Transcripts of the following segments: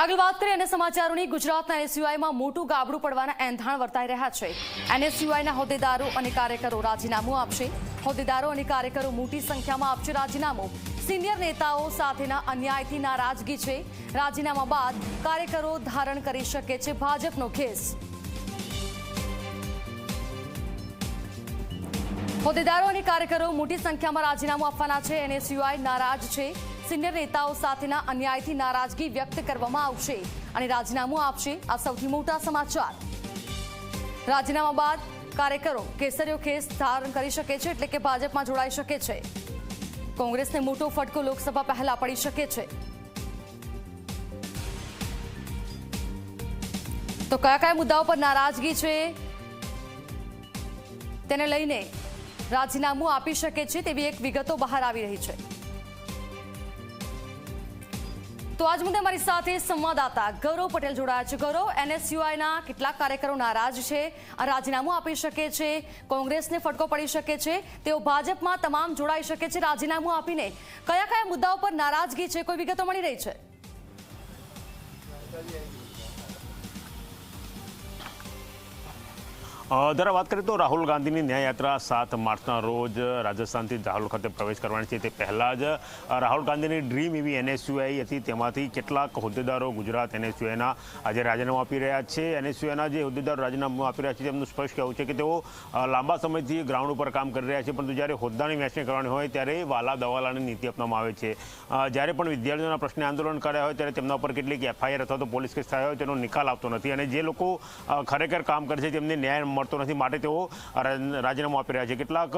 આગળ વાત કરીએ અને સમાચારોની. ગુજરાતના એનએસયુઆઈમાં મોટું ગાબડું પડવાના એંધાણ વર્તાઈ રહ્યા છે. એનએસયુઆઈના હોદ્દેદારો અને કાર્યકરો રાજીનામું આપશે. હોદ્દેદારો અને કાર્યકરો મોટી સંખ્યામાં આપશે રાજીનામું. સિનિયર નેતાઓ સાથેના અન્યાયથી નારાજગી છે. રાજીનામા બાદ કાર્યકરો ધારણ કરી શકે છે ભાજપનો ખેસ હોદ્દેદારો અને કાર્યકરો મોટી સંખ્યામાં રાજીનામું આપવાના છે. એનએસયુઆઈ નારાજ છે. સિનિયર નેતાઓ સાથેના અન્યાયથી નારાજગી વ્યક્ત કરવામાં આવશે અને રાજીનામું આપશે. આ સૌથી મોટા સમાચાર. રાજીનામા બાદ કાર્યકરો કેસરીયો કેસ ધારણ કરી શકે છે એટલે કે ભાજપમાં જોડાઈ શકે છે. કોંગ્રેસને મોટો ફટકો લોકસભા પહેલા પડી શકે છે. તો કયા કયા મુદ્દાઓ પર નારાજગી છે? તેને લઈને રાજીનામું આપી શકે છે તેવી એક વિગતો બહાર આવી રહી છે. તો આજ મુદ્દે મારી સાથે સંવાદદાતા ગૌરવ પટેલ જોડાયા છે. ગૌરવ એનએસયુઆઈના કેટલાક કાર્યકરો નારાજ છે, આ રાજીનામું આપી શકે છે, કોંગ્રેસને ફટકો પડી શકે છે, તેઓ ભાજપમાં તમામ જોડાઈ શકે છે. રાજીનામું આપીને કયા કયા મુદ્દાઓ પર નારાજગી છે, કોઈ વિગતો મળી રહી છે? જરા વાત કરીએ તો રાહુલ ગાંધીની ન્યાયયાત્રા સાત માર્ચના રોજ રાજસ્થાનથી દાહોલ ખાતે પ્રવેશ કરવાની છે. તે પહેલાં જ રાહુલ ગાંધીની ડ્રીમ એવી એનએસયુઆઈ હતી. તેમાંથી કેટલાક હોદ્દેદારો ગુજરાત એનએસયુઆઈના આજે રાજીનામું આપી રહ્યા છે. એનએસયુઆઈના જે હોદ્દેદારો રાજીનામું આપી રહ્યા છે તેમનું સ્પષ્ટ કહેવું છે કે તેઓ લાંબા સમયથી ગ્રાઉન્ડ ઉપર કામ કરી રહ્યા છે. પરંતુ જ્યારે હોદ્દાની વહેંચણી કરવાની હોય ત્યારે વાલા દવાલાની નીતિ અપનાવવામાં આવે છે. જ્યારે પણ વિદ્યાર્થીઓના પ્રશ્ને આંદોલન કર્યા હોય ત્યારે તેમના ઉપર કેટલીક એફઆઈઆર અથવા તો પોલીસ કેસ થયા હોય તેનો નિકાલ આવતો નથી. અને જે લોકો ખરેખર કામ કરે છે તેમને ન્યાય મળતો નથી. માટે તેઓ રાજીનામું આપી રહ્યા છે. કેટલાક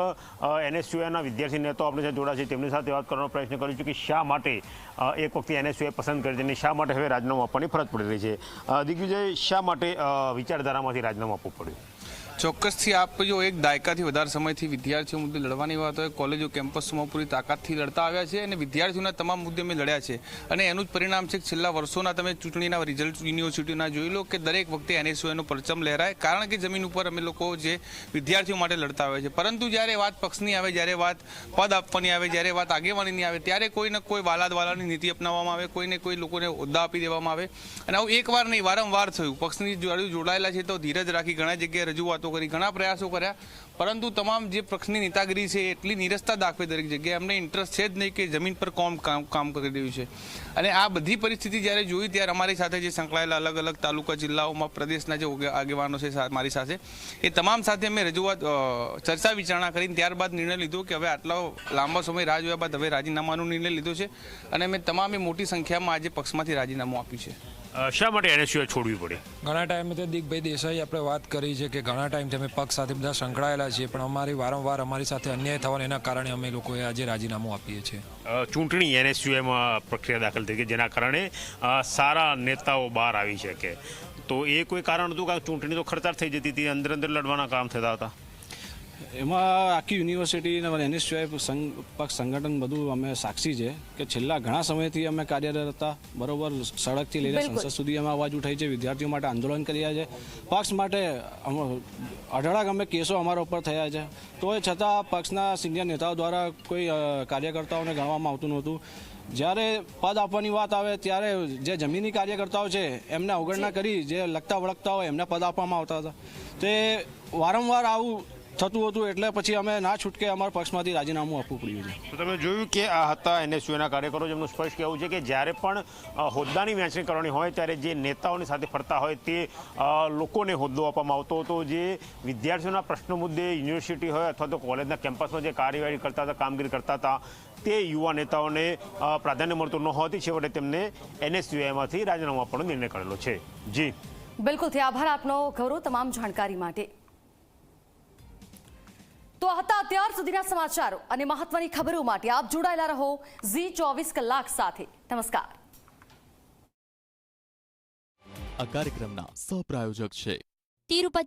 એનએસયુઆઈના વિદ્યાર્થી નેતાઓ આપણે સાથે જોડાયા છે. તેમની સાથે વાત કરવાનો પ્રયત્ન કર્યો છે કે શા માટે એક વખતે એનએસયુઆઈ પસંદ કરી અને શા માટે હવે રાજીનામું આપવાની ફરજ પડી રહી છે? દિગ્વિજય, શા માટે વિચારધારામાંથી રાજીનામું આપવું પડ્યું? ચોક્કસથી આપ જો એક દાયકાથી વધારે સમયથી વિદ્યાર્થીઓ મુદ્દે લડવાની વાત હોય, કોલેજો, કેમ્પસમાં પૂરી તાકાતથી લડતા આવ્યા છે અને વિદ્યાર્થીઓના તમામ મુદ્દે અમે લડ્યા છે. અને એનું જ પરિણામ છે કે છેલ્લા વર્ષોના તમે ચૂંટણીના રિઝલ્ટ યુનિવર્સિટીના જોઈ લો કે દરેક વખતે એનએસયુનો પરચમ લહેરાય, કારણ કે જમીન ઉપર અમે લોકો જે વિદ્યાર્થીઓ માટે લડતા આવે છે. પરંતુ જ્યારે વાત પક્ષની આવે, જ્યારે વાત પદ આપવાની આવે, જ્યારે વાત આગેવાનીની આવે, ત્યારે કોઈને કોઈ વાલાદ વાલાની નીતિ અપનાવવામાં આવે, કોઈને કોઈ લોકોને હોદ્દા આપી દેવામાં આવે. અને આવું એકવાર નહીં, વારંવાર થયું. પક્ષની જોડે જોડાયેલા છે તો ધીરજ રાખી ઘણા જગ્યાએ રજૂઆતો કરી, ઘણા પ્રયાસો કર્યા. પરંતુ તમામ જે પક્ષની નેતાગીરી છે, એટલી નિરસતા દાખવે દરેક જગ્યાએ. અમને ઇન્ટરેસ્ટ છે જ નહીં કે જમીન પર કોમ કામ કરી રહ્યું છે. અને આ બધી પરિસ્થિતિ જ્યારે જોઈ ત્યારે અમારી સાથે જે સંકળાયેલા અલગ અલગ તાલુકા જિલ્લાઓમાં, પ્રદેશના જે આગેવાનો છે મારી સાથે, એ તમામ સાથે અમે રજૂઆત ચર્ચા વિચારણા કરીને ત્યારબાદ નિર્ણય લીધો કે હવે આટલો લાંબા સમય રાહ જોયા બાદ હવે રાજીનામાનો નિર્ણય લીધો છે. અને અમે તમામે મોટી સંખ્યામાં આજે પક્ષમાંથી રાજીનામું આપ્યું છે. શા માટે એનએસયુઆઈ છોડવી પડી? ઘણા ટાઈમે તો દિગભાઈ દેસાઈ આપણે વાત કરી છે કે ઘણા ટાઈમથી અમે પક્ષ સાથે બધા સંકળાયેલા છીએ પણ અમારી વારંવાર અમારી સાથે અન્યાય થવાને એના કારણે અમે લોકોએ આજે રાજીનામું આપીએ છીએ. ચૂંટણી એનએસયુઆઈમાં પ્રક્રિયા દાખલ થઈ ગઈ જેના કારણે સારા નેતાઓ બહાર આવી શકે. તો એ કોઈ કારણ હતું કે ચૂંટણી તો ખર્ચાળ થઈ જતી હતી અંદર અંદર લડવાના કામ થતા હતા? એમાં આખી યુનિવર્સિટી અને એનએસયુઆઈ પક્ષ સંગઠન બધું અમે સાક્ષી છે કે છેલ્લા ઘણા સમયથી અમે કાર્યરત હતા. બરોબર સડકથી લઈને સંસદ સુધી અમે અવાજ ઉઠાઈ છે વિદ્યાર્થીઓ માટે આંદોલન કર્યા છે. પક્ષ માટે અઢળક અમે કેસો અમારા ઉપર થયા છે. તો એ છતાં પક્ષના સિનિયર નેતાઓ દ્વારા કોઈ કાર્યકર્તાઓને ગણવામાં આવતું નહોતું. જ્યારે પદ આપવાની વાત આવે ત્યારે જે જમીની કાર્યકર્તાઓ છે એમને અવગણના કરી જે લગતા વળગતા હોય એમને પદ આપવામાં આવતા હતા. તે વારંવાર આવું થતું હતું એટલે પછી અમે ના છૂટકે અમારા પક્ષમાંથી રાજીનામું આપવું પડ્યું છે. તો તમે જોયું કે આ હતા એનએસયુના કાર્યકરો જેમનું સ્પષ્ટ કહેવું છે કે જ્યારે પણ હોદ્દાની વહેંચણી કરવાની હોય ત્યારે જે નેતાઓની સાથે ફરતા હોય તે લોકોને હોદ્દો આપવામાં આવતો હતો. જે વિદ્યાર્થીઓના પ્રશ્નો મુદ્દે યુનિવર્સિટી હોય અથવા તો કોલેજના કેમ્પસમાં જે કાર્યવાહી કરતા હતા કામગીરી કરતા હતા તે યુવા નેતાઓને પ્રાધાન્ય મળતું ન હોવાથી છેવટે તેમને એનએસયુઆઈમાંથી રાજીનામું આપવાનો નિર્ણય કરેલો છે. જી. બિલકુલથી આભાર આપનો ગૌરવ તમામ જાણકારી માટે. તો આ હતા અત્યાર સુધીના સમાચારો અને મહત્વની ખબરો માટે આપ જોડાયેલા રહો ઝી ચોવીસ કલાક સાથે. નમસ્કાર. આ કાર્યક્રમના સહપ્રાયોજક છે. તિરુપતિ